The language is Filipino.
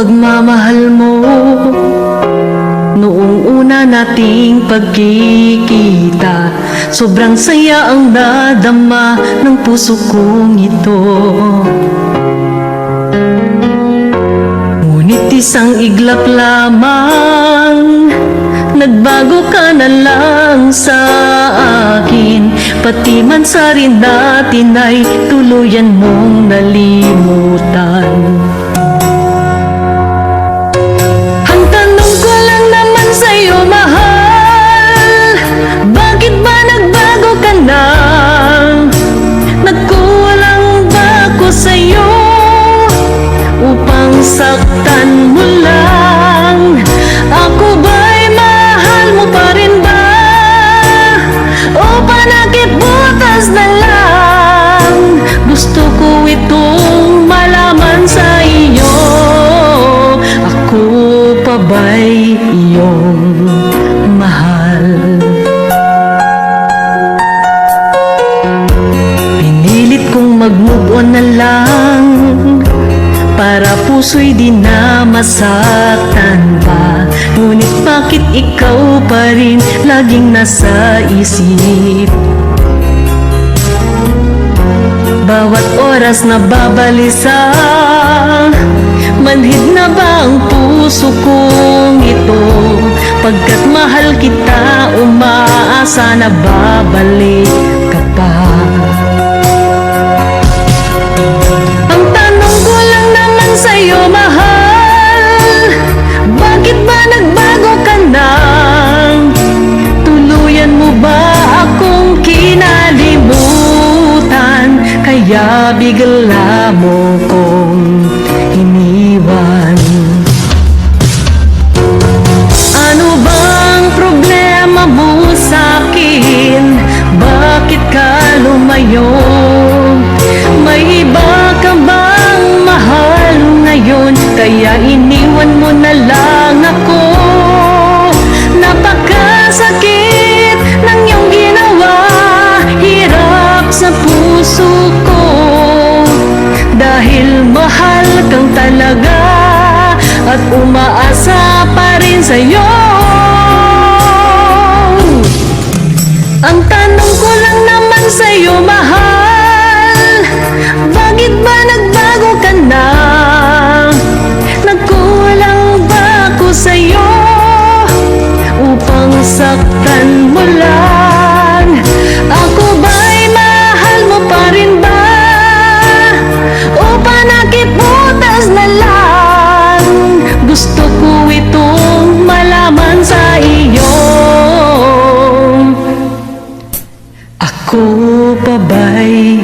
pagmamahal mo. Noong una nating pagkikita Sobrang saya ang dadama ng puso kong ito. Ngunit isang iglap lamang Nagbago ka na lang sa akin. Pati man sa rin dati na'y tuluyan mong nalim puso'y di na masaktan pa. Ngunit bakit ikaw pa rin laging nasa isip? Bawat oras na babalisa Manhid na ba ang puso kong ito? Pagkat mahal kita umaasa na babalik ka pa விழிகள் talaga At umaasa pa rin sa'yo Ang tanong ko lang naman sa'yo, mahal Bakit ba nagbago ka na? Nagkulang ba ako sa'yo? Upang saktan mo lang Ako pa ba'y